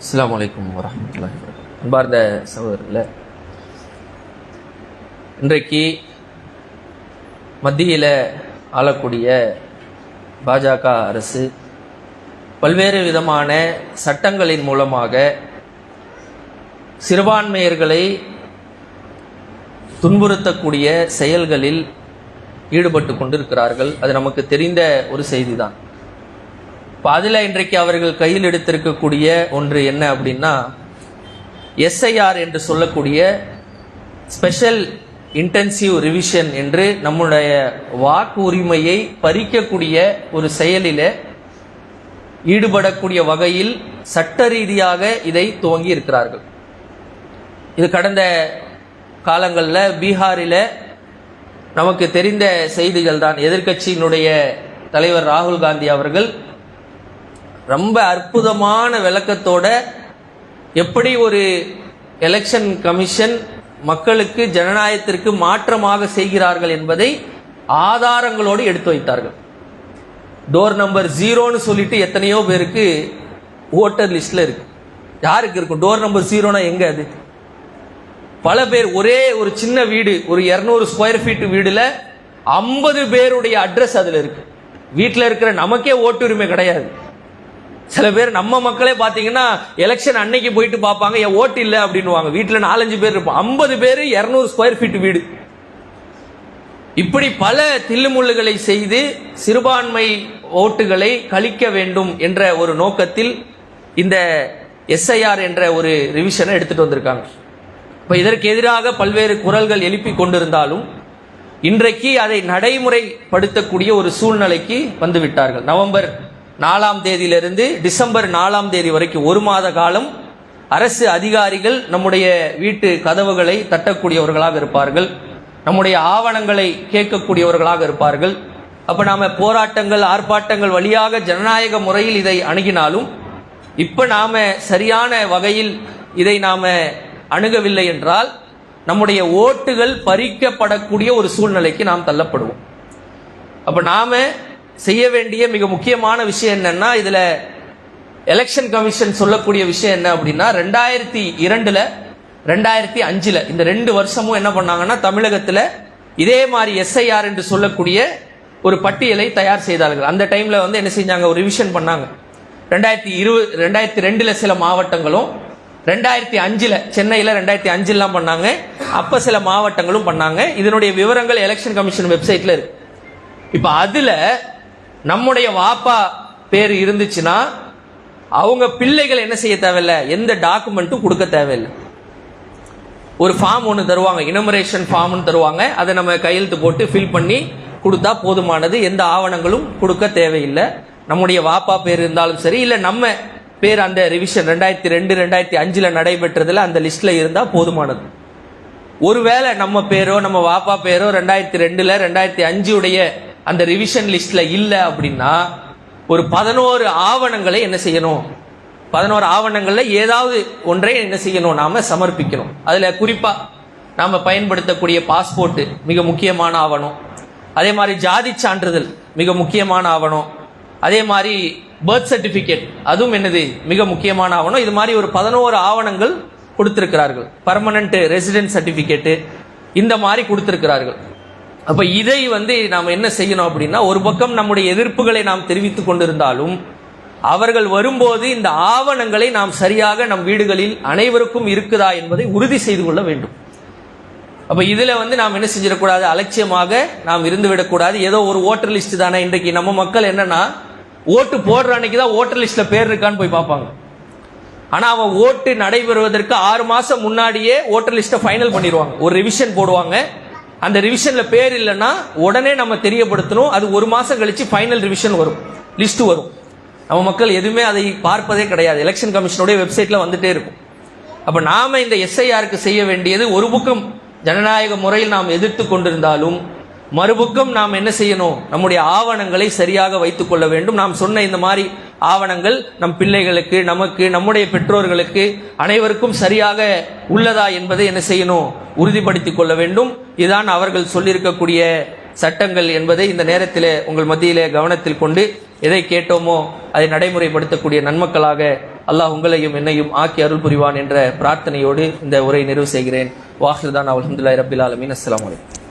அஸ்லாம் வலைக்கம் வரமத்துல்லா அன்பார்ந்த சகோதரில் இன்றைக்கு மத்தியில் ஆளக்கூடிய பாஜக அரசு பல்வேறு விதமான சட்டங்களின் மூலமாக சிறுபான்மையர்களை துன்புறுத்தக்கூடிய செயல்களில் ஈடுபட்டு கொண்டிருக்கிறார்கள். அது நமக்கு தெரிந்த ஒரு செய்திதான். இப்போ அதில் இன்றைக்கு அவர்கள் கையில் எடுத்திருக்கக்கூடிய ஒன்று என்ன அப்படின்னா எஸ்ஐஆர் என்று சொல்லக்கூடிய ஸ்பெஷல் இன்டென்சிவ் ரிவிஷன் என்று நம்முடைய வாக்கு உரிமையை பறிக்கக்கூடிய ஒரு செயலில் ஈடுபடக்கூடிய வகையில் சட்ட ரீதியாக இதை துவங்கி இருக்கிறார்கள். இது கடந்த காலங்களில் பீகாரில் நமக்கு தெரிந்த செய்திகள் தான் எதிர்க்கட்சியினுடைய தலைவர் ராகுல் காந்தி அவர்கள் ரொம்ப அற்புதமான விளக்கத்தோட எப்படி ஒரு எலெக்ஷன் கமிஷன் மக்களுக்கு ஜனநாயகத்திற்கு மாற்றமாக செய்கிறார்கள் என்பதை ஆதாரங்களோடு எடுத்து வைத்தார்கள். டோர் நம்பர் ஜீரோன்னு சொல்லிட்டு எத்தனையோ பேருக்கு ஓட்டர் லிஸ்ட்ல இருக்கு. யாருக்கு இருக்கும்? டோர் நம்பர் ஜீரோனா எங்க அது? பல பேர் ஒரே ஒரு சின்ன வீடு ஒரு இரநூறு ஸ்கொயர் ஃபீட் வீடுல ஐம்பது பேருடைய அட்ரஸ் அதுல இருக்கு. வீட்டில் இருக்கிற நமக்கே ஓட்டுரிமை கிடையாது. சில பேர் நம்ம மக்களே பார்த்தீங்கன்னா எலெக்ஷன் அன்னைக்கு போயிட்டு பார்ப்பாங்க என் ஓட்டு இல்லை? அப்படின்னுவாங்க. வீட்டில் நாலஞ்சு பேர் இருப்போம். ஐம்பது பேர் இரநூறு ஸ்கொயர் ஃபீட் வீடு. இப்படி பல தில்லுமுள்ளுகளை செய்து சிறுபான்மை ஓட்டுகளை கழிக்க வேண்டும் என்ற ஒரு நோக்கத்தில் இந்த எஸ்ஐஆர் என்ற ஒரு ரிவிஷனை எடுத்துட்டு வந்திருக்காங்க. இப்போ இதற்கு எதிராக பல்வேறு குரல்கள் எழுப்பி கொண்டிருந்தாலும் இன்றைக்கு அதை நடைமுறைப்படுத்தக்கூடிய ஒரு சூழ்நிலைக்கு வந்து விட்டார்கள். நவம்பர் நாலாம் தேதியிலிருந்து டிசம்பர் நாலாம் தேதி வரைக்கும் ஒரு மாத காலம் அரசு அதிகாரிகள் நம்முடைய வீட்டு கதவுகளை தட்டக்கூடியவர்களாக இருப்பார்கள். நம்முடைய ஆவணங்களை கேட்கக்கூடியவர்களாக இருப்பார்கள். அப்ப நாம போராட்டங்கள் ஆர்ப்பாட்டங்கள் வழியாக ஜனநாயக முறையில் இதை அணுகினாலும் இப்ப நாம சரியான வகையில் இதை நாம அணுகவில்லை என்றால் நம்முடைய ஓட்டுகள் பறிக்கப்படக்கூடிய ஒரு சூழ்நிலைக்கு நாம் தள்ளப்படுவோம். அப்ப நாம செய்ய வேண்டிய மிக முக்கியமான விஷயம் என்னன்னா இதில் எலெக்ஷன் கமிஷன் சொல்லக்கூடிய விஷயம் என்ன அப்படின்னா ரெண்டாயிரத்தி இரண்டுல ரெண்டாயிரத்தி அஞ்சுல இந்த ரெண்டு வருஷமும் என்ன பண்ணாங்கன்னா தமிழகத்தில் இதே மாதிரி எஸ்ஐஆர் என்று சொல்லக்கூடிய ஒரு பட்டியலை தயார் செய்தார்கள். அந்த டைம்ல வந்து என்ன செஞ்சாங்க? ஒரு ரிவிஷன் பண்ணாங்க. ரெண்டாயிரத்தி இருபது ரெண்டாயிரத்தி ரெண்டுல சில மாவட்டங்களும் ரெண்டாயிரத்தி அஞ்சுல சென்னையில் ரெண்டாயிரத்தி அஞ்சுலாம் பண்ணாங்க. அப்ப சில மாவட்டங்களும் பண்ணாங்க. இதனுடைய விவரங்கள் எலெக்ஷன் கமிஷன் வெப்சைட்ல இருக்கு. இப்போ அதுல நம்முடைய வாப்பா பேர் இருந்துச்சுன்னா அவங்க பிள்ளைகள் என்ன செய்ய தேவையில்ல? எந்த டாக்குமெண்ட்டும் கொடுக்க தேவையில்லை. ஒரு ஃபார்ம் ஒன்று தருவாங்க இனமரேஷன் ஃபார்ம்னு தருவாங்க. அதை நம்ம கையெழுத்து போட்டு ஃபில் பண்ணி கொடுத்தா போதுமானது. எந்த ஆவணங்களும் கொடுக்க தேவையில்லை. நம்முடைய வாப்பா பேர் இருந்தாலும் சரி இல்லை நம்ம பேர் அந்த ரிவிஷன் ரெண்டாயிரத்தி ரெண்டு ரெண்டாயிரத்தி அஞ்சில் நடைபெற்றதில் அந்த லிஸ்ட்டில் இருந்தால் போதுமானது. ஒருவேளை நம்ம பேரோ நம்ம வாப்பா பேரோ ரெண்டாயிரத்தி ரெண்டில் ரெண்டாயிரத்தி அஞ்சு உடைய அந்த ரிவிஷன் லிஸ்ட்ல இல்லை அப்படின்னா ஒரு பதினோரு ஆவணங்களை என்ன செய்யணும்? பதினோரு ஆவணங்களில் ஏதாவது ஒன்றை என்ன செய்யணும்? நாம சமர்ப்பிக்கணும். அதுல குறிப்பா நாம பயன்படுத்தக்கூடிய பாஸ்போர்ட் மிக முக்கியமான ஆவணம். அதே மாதிரி ஜாதி சான்றிதழ் மிக முக்கியமான ஆவணம். அதே மாதிரி பர்த் சர்டிபிகேட் அதுவும் என்னது? மிக முக்கியமான ஆவணம். இது மாதிரி ஒரு பதினோரு ஆவணங்கள் கொடுத்திருக்கிறார்கள். பர்மனன்ட் ரெசிடென்ட் சர்டிபிகேட்டு இந்த மாதிரி கொடுத்திருக்கிறார்கள். அப்ப இதை வந்து நாம் என்ன செய்யணும் அப்படின்னா ஒரு பக்கம் நம்முடைய எதிர்ப்புகளை நாம் தெரிவித்துக் கொண்டிருந்தாலும் அவர்கள் வரும்போது இந்த ஆவணங்களை நாம் சரியாக நம் வீடுகளில் அனைவருக்கும் இருக்குதா என்பதை உறுதி செய்து கொள்ள வேண்டும். அப்ப இதுல வந்து நாம் என்ன செஞ்சிடக்கூடாது? அலட்சியமாக நாம் இருந்து விடக்கூடாது. ஏதோ ஒரு ஓட்டர் லிஸ்ட் தானே இன்றைக்கு. நம்ம மக்கள் என்னன்னா ஓட்டு போடுற அன்னைக்கு தான் ஓட்டர் லிஸ்ட்ல பேர் இருக்கான்னு போய் பார்ப்பாங்க. ஆனா அவன் ஓட்டு நடைபெறுவதற்கு ஆறு மாசம் முன்னாடியே ஓட்டர் லிஸ்ட்டை ஃபைனல் பண்ணிடுவாங்க. ஒரு ரிவிஷன் போடுவாங்க. அந்த ரிவிஷன்ல பேர் இல்லைன்னா உடனே நம்ம தெரியப்படுத்தணும். அது ஒரு மாசம் கழிச்சு ஃபைனல் ரிவிஷன் வரும். லிஸ்ட் வரும். நம்ம மக்கள் எதுவுமே அதை பார்ப்பதே கிடையாது. எலெக்ஷன் கமிஷனுடைய வெப்சைட்ல வந்துட்டே இருக்கும். அப்ப நாம இந்த எஸ்ஐஆருக்கு செய்ய வேண்டியது ஒரு பக்கம் ஜனநாயக முறையில் நாம் எதிர்த்து கொண்டிருந்தாலும் மறுபக்கம் நாம் என்ன செய்யணும்? நம்முடைய ஆவணங்களை சரியாக வைத்துக் கொள்ள வேண்டும். நாம் சொன்ன இந்த மாதிரி ஆவணங்கள் நம் பிள்ளைகளுக்கு நமக்கு நம்முடைய பெற்றோர்களுக்கு அனைவருக்கும் சரியாக உள்ளதா என்பதை என்ன செய்யணும்? உறுதிப்படுத்திக் கொள்ள வேண்டும். இதுதான் அவர்கள் சொல்லியிருக்கக்கூடிய சட்டங்கள் என்பதை இந்த நேரத்திலே உங்கள் மத்தியிலே கவனத்தில் கொண்டு எதை கேட்டோமோ அதை நடைமுறைப்படுத்தக்கூடிய நன்மக்களாக அல்லாஹ் உங்களையும் என்னையும் ஆக்கி அருள் புரிவான் என்ற பிரார்த்தனையோடு இந்த உரை நிறைவு செய்கிறேன். வாஹிர்தான் அல்ஹம்துலில்லாஹி ரபில் ஆலமீன். அஸ்லாம் வலைக்கம்